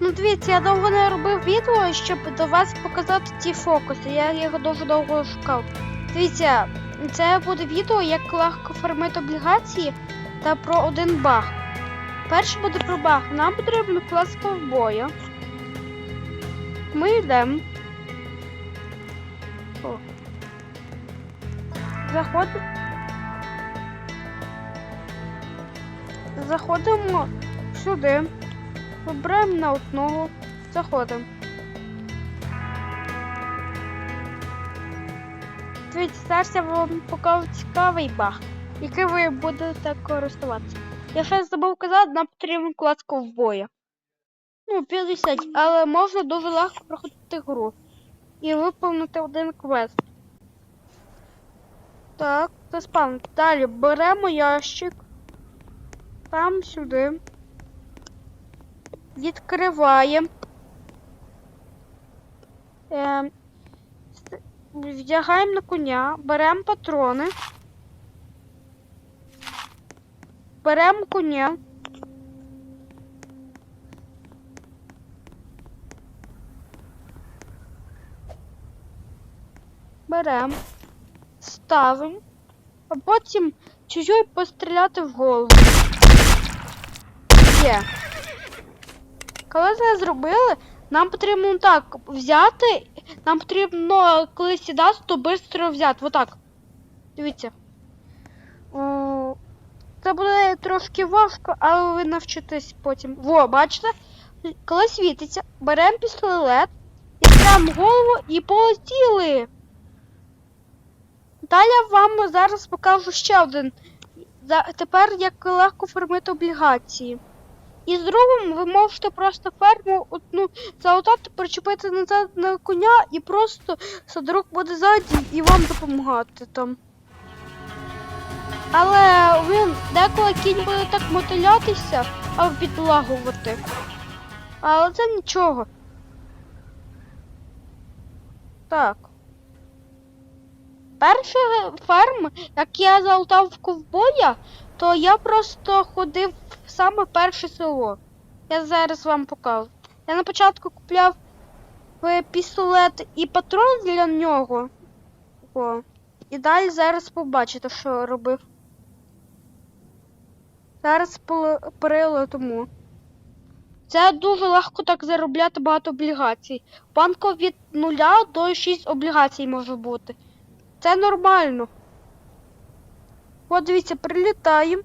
Ну, дивіться, я довго не робив відео, щоб до вас показати ті фокуси. Я його дуже довго шукав. Дивіться, це буде відео, як легко фармити облігації та про один баг. Перше буде про баг. Нам потрібно клас ковбоя. Ми йдемо. Заходимо. Заходимо сюди. Вибираємо на одного. Заходимо. Дивіться, вам покажу цікавий баг, який ви будете користуватися. Я ще забув казати, нам потрібен клас ковбоя. Ну, 50, але можна дуже легко проходити гру і виповнити один квест. Так, спам. Далі беремо ящик. Там сюди. Відкриваємо. С- вдягаємо на коня, беремо патрони. Беремо коня. Беремо, ставимо, а потім чуть-чуть постріляти в голову. Є. Коли це зробили, нам потрібно так взяти. Нам потрібно, коли сідати, то швидко взяти. Отак. Дивіться. Це буде трошки важко, але ви навчитесь потім. Во, бачите? Коли світиться, беремо пістолет, відкриваємо голову і полетіли. Далі я вам зараз покажу ще один. Тепер як легко формити облігації. І з другим ви можете просто ферму одну залутати, причепити назад на коня і просто садрук буде ззаді і вам допомагати там. Але він деколи кінь буде так мотилятися, а підлагувати. Але це нічого. Так. Перший ферм, як я залутав в ковбоя, то я просто ходив в саме перше село. Я зараз вам покажу. Я на початку купляв е, пістолет і патрон для нього. О. І далі зараз побачите, що робив. Зараз перелетимо. Це дуже легко так заробляти багато облігацій. В банку від 0 до 6 облігацій може бути. Це нормально. От дивіться, прилітаємо.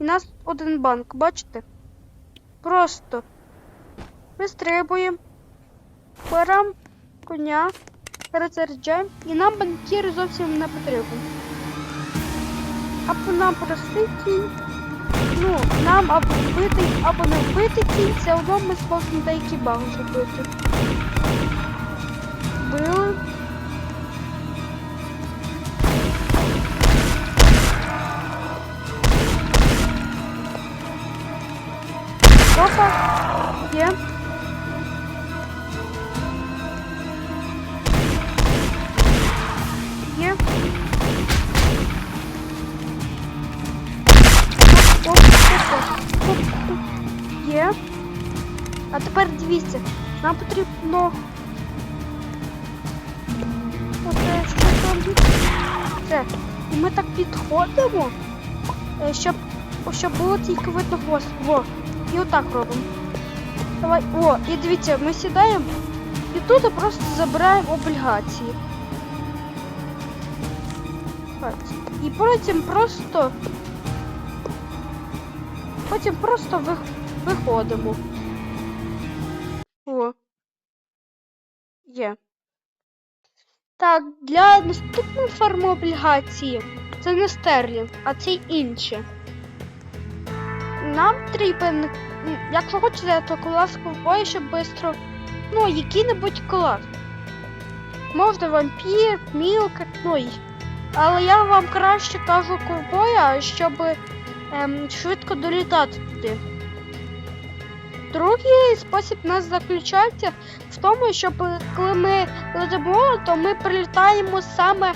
І нас один банк, бачите? Просто вистрибуємо, беремо коня, розряджаємо, і нам банкір зовсім не потрібен. Або нам простий кінь, ну, нам або вбитий, або не вбитий кінь, все одно ми зможемо деякі баги зробити. Били. А тепер дивіться, нам потрібно. Оце що там Це. І ми так підходимо, е, щоб, щоб було тільки видно хвост. Во. І отак робимо. Давай. О, і дивіться, ми сідаємо і тут просто забираємо облігації. І потім просто. Потім просто виходимо. Є. Так, для наступної форми облігації це не стерлінг, а це інше. Нам потрібен, якщо хочете, то клас ковбоя, щоб швидко, ну, який-небудь клас. Можна вампір, мілка, ну і. Але я вам краще кажу ковбоя, щоб ем, швидко долітати туди. Другий спосіб нас заключається тому, щоб коли ми летимо, то ми прилітаємо саме.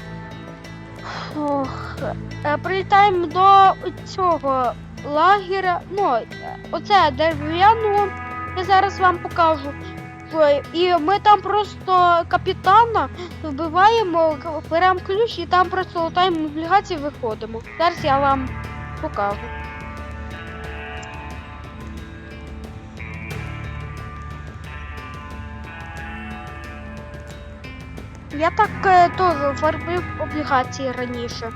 Ох, е, прилітаємо до цього лагеря, ну, е, оце дерев'яного Я зараз вам покажу. І ми там просто капітана вбиваємо, беремо ключ і там просто лутаємо облігації виходимо. Зараз я вам покажу. Я так е, теж фарбив облігації раніше.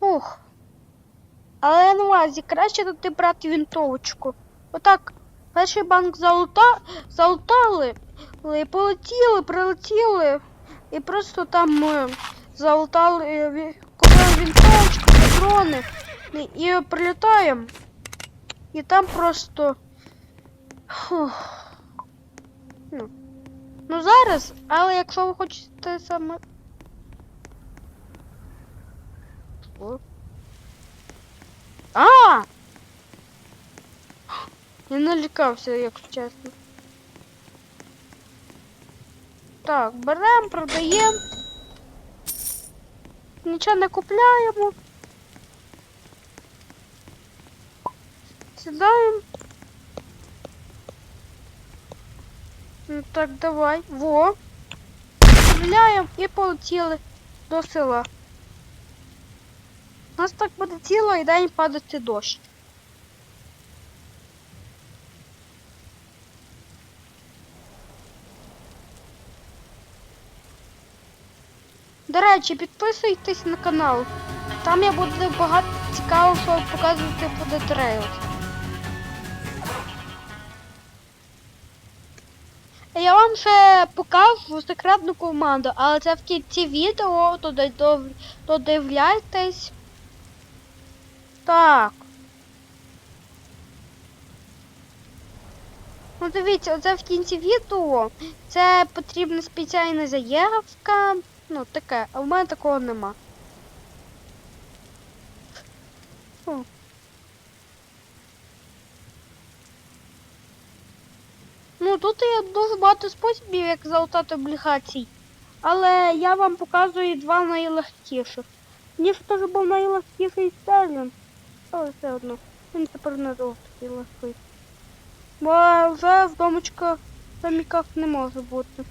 Ух. Але на увазі, краще туди брати вінтовочку. Отак, перший банк залута... і полетіли, прилетіли, і просто там е, залутали, е, купили вінтовочку, патрони, і прилітаємо. І там просто. Ну. ну зараз, але якщо ви хочете саме. О. А! Я налякався, якщо чесно. Так, беремо, продаємо. Нічого не купляємо. Сідаємо. Ну так, давай. Во. Стріляємо і полетіли до села. У нас так буде цілий день падати дощ. До речі, підписуйтесь на канал. Там я буду багато цікавого показувати по The Я вам ще покажу секретну команду, але це в кінці відео, то додив- додивляйтесь. Так. Ну дивіться, оце в кінці відео. Це потрібна спеціальна заявка. Ну, таке, а в мене такого нема. Фу. Ну, тут є дуже багато способів, як залутати облігацій. Але я вам показую два найлегкіших. Ніж теж був найлегкіший Стерлінг. Але все одно. Він тепер не такий легкий. Бо вже в домочках доміках не може бути.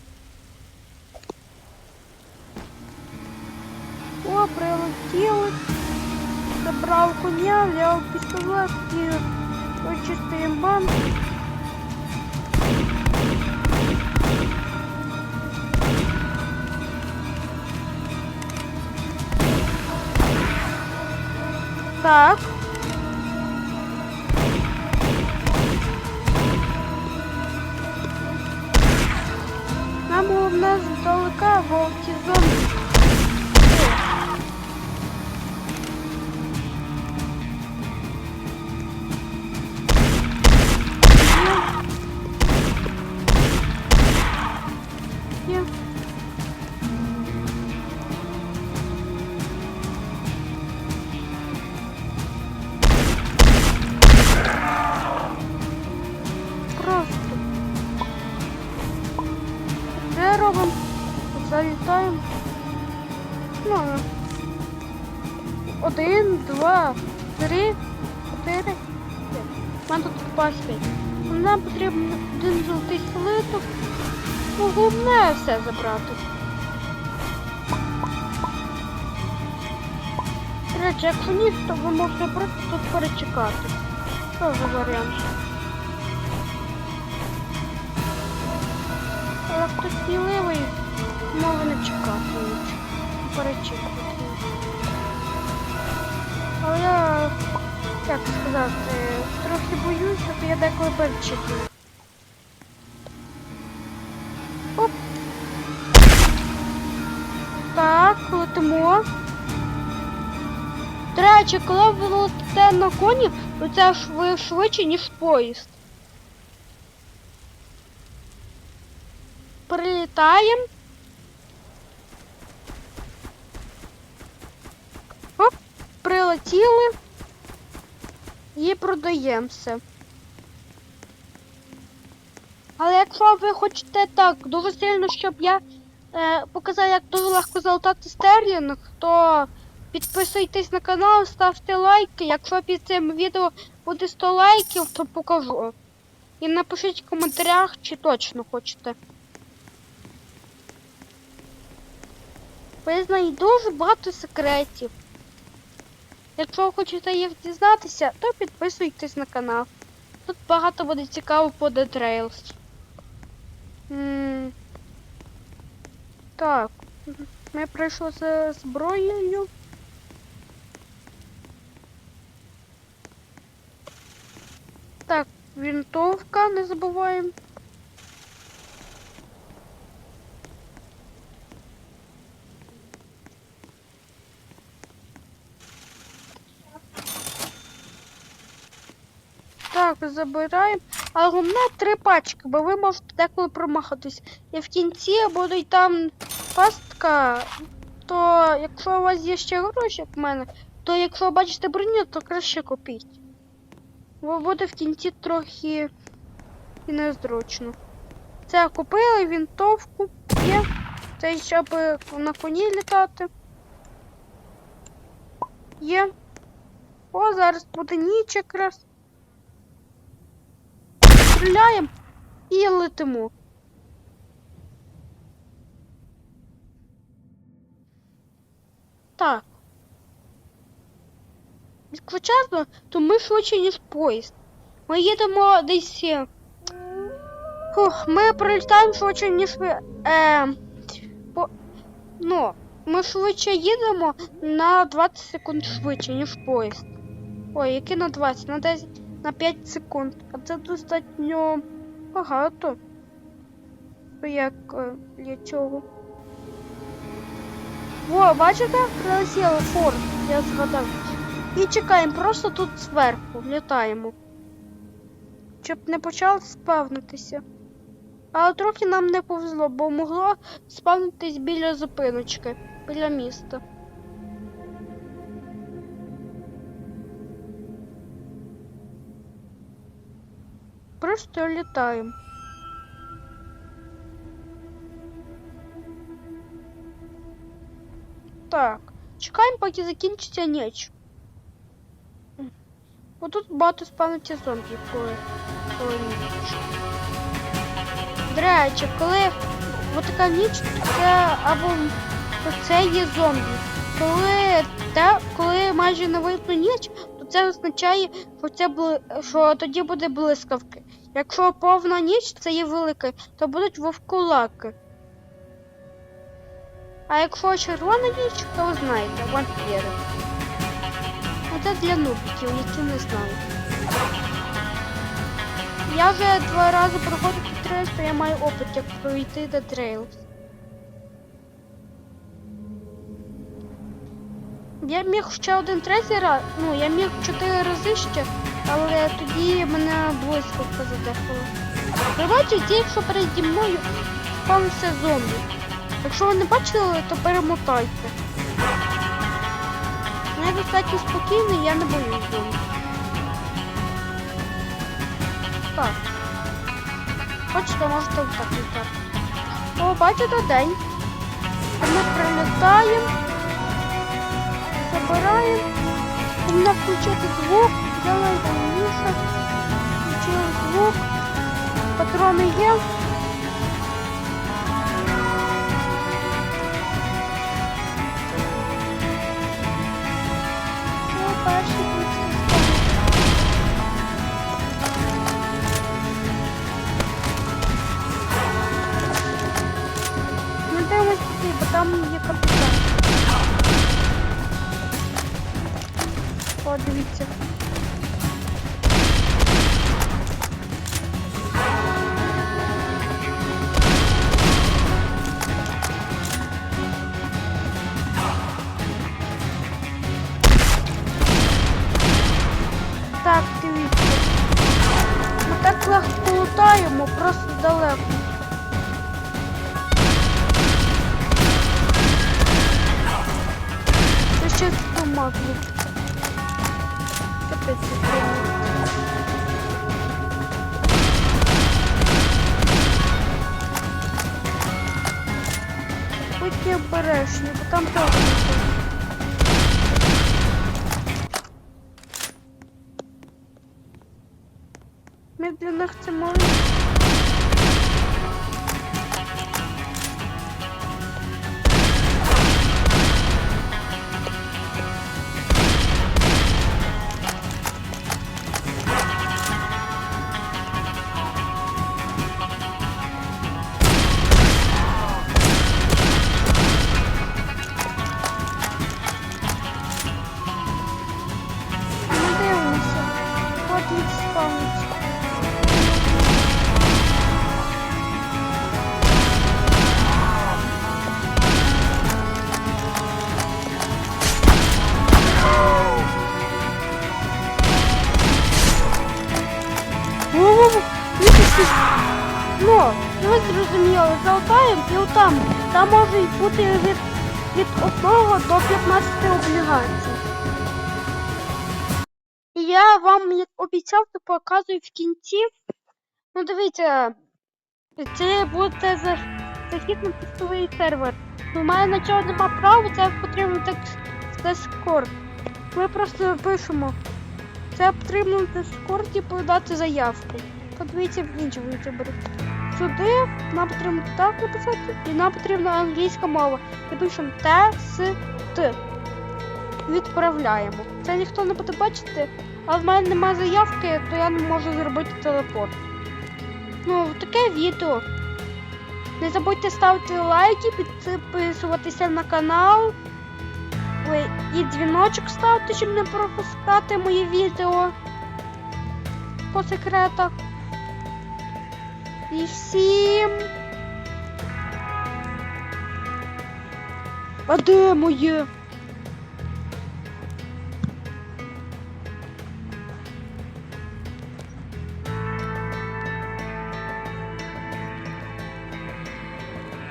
О, прилетіли. Забрав коня, взяв пістолет і очистив банк. Так. Нам головне здалека, бо ті зомбі. Просто. Це робимо. Залітаємо. Ну. Один, два, три, чотири. п'ять. У мене тут пас п'ять. Нам потрібен один золотий слиток. Ну, головне все забрати. Речі, якщо ні, то ви можете просто тут перечекати. За варіант? Не. Перечекати. Але я, як сказати, трохи боюся, то я деколи перечекую. Оп. Так, летимо. До речі, коли ви летите на коні, то це ж ви швидше, ніж поїзд. Прилітаємо. Оп, прилетіли і продаємося. Але якщо ви хочете так дуже сильно, щоб я е, показав, як дуже легко залутати стерлінг, то підписуйтесь на канал, ставте лайки. Якщо під цим відео буде 100 лайків, то покажу. І напишіть в коментарях, чи точно хочете. Бо я дуже багато секретів. Якщо ви хочете їх дізнатися, то підписуйтесь на канал. Тут багато буде цікаво по Trails. Так, ми пройшли з зброєю. Так, винтовка, не забуваємо. Так, забираємо. Але головне три пачки, бо ви можете деколи промахатись. І в кінці буде там пастка, то якщо у вас є ще гроші, як в мене, то якщо бачите броню, то краще купіть. Бо буде в кінці трохи і незручно. Це купили, вінтовку є. Це щоб на коні літати. Є. О, зараз буде ніч якраз. Стріляємо і летимо. Так. Якщо чесно, то ми швидше, ніж поїзд. Ми їдемо десь. е, Фух, ми пролітаємо швидше, ніж ви. Е, по, ну, ми швидше їдемо на 20 секунд швидше, ніж поїзд. Ой, який на 20, на 10, на 5 секунд. А це достатньо багато. Як е, для цього. Во, бачите, прилетіло форт, я згадав. І чекаємо, просто тут зверху літаємо. Щоб не почав спавнитися. Але трохи нам не повезло, бо могло спавнитись біля зупиночки, біля міста. Просто літаємо. Так, чекаємо, поки закінчиться ніч. Бо тут багато спавниться зомбів, коли, коли ніч. До така ніч, це або це є зомбі. Коли, те, коли майже не видно ніч, то це означає, що, це бли, що тоді буде блискавки. Якщо повна ніч, це є велика, то будуть вовкулаки. А якщо червона ніч, то ви знаєте, вампіри. Це для нубиків, які не знають. Я вже два рази проходив Dead Trails, то я маю опит, як пройти Dead Trails. Я міг ще один третій раз, ну я міг чотири рази ще, але тоді мене блискавка задихала. Ви бачите, якщо переді мною спавнився зомбі. Якщо ви не бачили, то перемотайте. Я достатньо спокійний, я не боюсь зомбі. Так. Хочете, можете отак літати. О, бачите день. Ми прилітаємо, забираємо. Головне включити звук, де найголовніше. Включили звук. Патрони є. Це перший так легко лутаємо, просто далеко. Це ще помагло. Капець це будьте обережні, бо там теж. Ми для і отам. Там може бути від, від 1 до 15 облігацій. Я вам, як обіцяв, то показую в кінці. Ну, дивіться, це буде за, захід на тестовий сервер. У мене на цього нема права, це потрібно так скор. Ми просто пишемо. Це потрібно на Дискорді подати заявку. Подивіться в іншому ютубері. Сюди нам потрібно так написати, і нам потрібна англійська мова. І пишемо Т, С, Т. Відправляємо. Це ніхто не буде бачити, а в мене немає заявки, то я не можу зробити телепорт. Ну, таке відео. Не забудьте ставити лайки, підписуватися на канал. І дзвіночок ставте, щоб не пропускати мої відео по секретах. І сім. А де моє?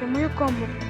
Де моя камера?